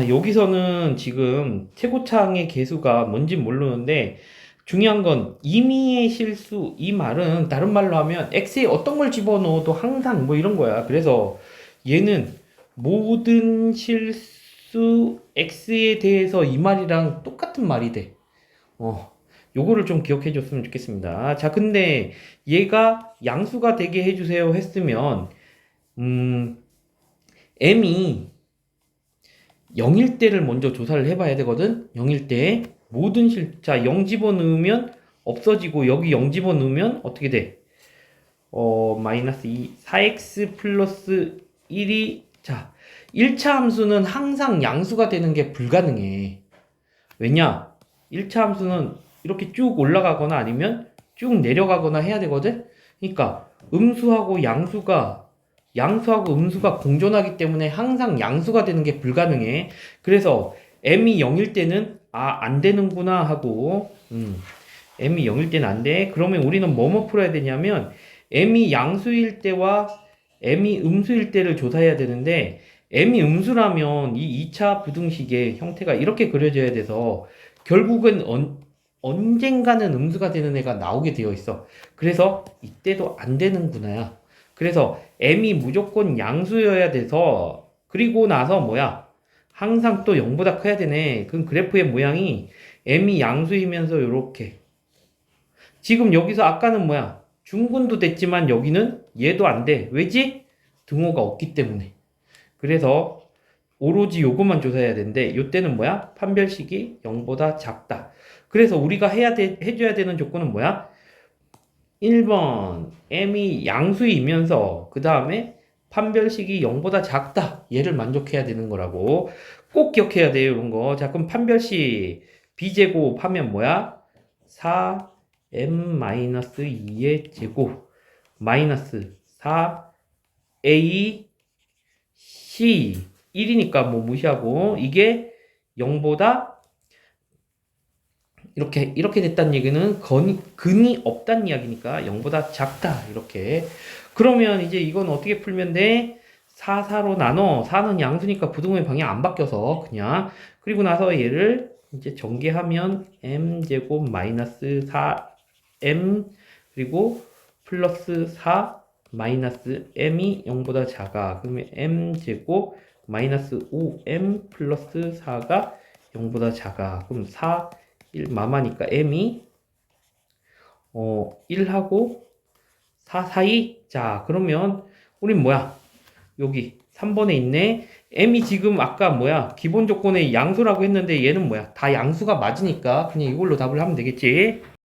자, 여기서는 지금 최고창의 개수가 뭔지 모르는데 중요한 건 임의의 실수 이 말은 다른 말로 하면 x에 어떤 걸 집어넣어도 항상 뭐 이런 거야. 그래서 얘는 모든 실수 x에 대해서 이 말이랑 똑같은 말이 돼. 어. 요거를 좀 기억해 줬으면 좋겠습니다. 자, 근데 얘가 양수가 되게 해 주세요 했으면, 음, m이 0일 때를 먼저 조사를 해봐야 되거든? 0일 때. 모든 실, 자, 0 집어넣으면 없어지고, 여기 0 집어넣으면 어떻게 돼? 어, 마이너스 2, 4x 플러스 1이, 자, 1차 함수는 항상 양수가 되는 게 불가능해. 왜냐? 1차 함수는 이렇게 쭉 올라가거나 아니면 쭉 내려가거나 해야 되거든? 그러니까 음수하고 양수가 양수하고 음수가 공존하기 때문에 항상 양수가 되는 게 불가능해. 그래서 m이 0일 때는 아, 안 되는구나 하고 음, m이 0일 때는 안 돼. 그러면 우리는 뭐뭐 풀어야 되냐면 m이 양수일 때와 m이 음수일 때를 조사해야 되는데 m이 음수라면 이 2차 부등식의 형태가 이렇게 그려져야 돼서 결국은 언, 언젠가는 음수가 되는 애가 나오게 되어 있어. 그래서 이때도 안 되는구나야. 그래서 m이 무조건 양수여야 돼서 그리고 나서 뭐야? 항상 또 0보다 커야 되네. 그럼 그래프의 모양이 m이 양수이면서 요렇게. 지금 여기서 아까는 뭐야? 중근도 됐지만 여기는 얘도 안 돼. 왜지? 등호가 없기 때문에. 그래서 오로지 요것만 조사해야 되는데 요때는 뭐야? 판별식이 0보다 작다. 그래서 우리가 해야 돼, 해줘야 되는 조건은 뭐야? 1번 m이 양수이면서 그 다음에 판별식이 0보다 작다. 얘를 만족해야 되는 거라고. 꼭 기억해야 돼요, 이런 거. 자, 그럼 판별식 b제곱 하면 뭐야? 4m-2의 제곱 마이너스 4a c 1이니까 뭐 무시하고 이게 0보다 이렇게 이렇게 됐다는 얘기는 건, 근이 없다는 이야기니까 0보다 작다. 이렇게. 그러면 이제 이건 어떻게 풀면 돼? 4, 4로 나눠. 4는 양수니까 부등호의 방향 안 바뀌어서 그냥. 그리고 나서 얘를 이제 전개하면 m제곱 마이너스 4m 그리고 플러스 4 마이너스 m이 0보다 작아. 그러면 m제곱 마이너스 5m 플러스 4가 0보다 작아. 그럼 4 1 마마니까 m이 어 1하고 4 사이? 자 그러면 우린 뭐야? 여기 3번에 있네. M이 지금 아까 뭐야? 기본 조건의 양수라고 했는데 얘는 뭐야? 다 양수가 맞으니까 그냥 이걸로 답을 하면 되겠지